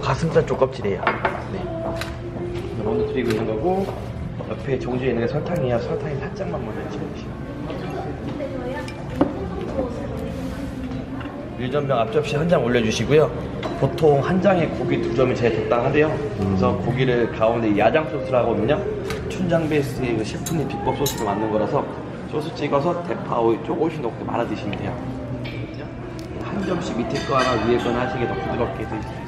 가슴살 쪽 껍질이에요. 네. 먼저 드리고 있는 거고 옆에 종지에 있는 게 설탕이에요. 설탕이 살짝만 먼저 집어주시면. 일전병 앞접시 한 장 올려주시고요. 보통 한 장에 고기 두 점이 제일 적당하대요. 그래서 고기를 가운데 야장 소스를 하거든요. 춘장 베이스의 그 셰프님 비법 소스로 만든 거라서 소스 찍어서 대파 오일 조금씩 넣고 말아 드시면 돼요. 한 점씩 밑에 거 하나 위에 거나 하시게 더 부드럽게 드실 수 있어요.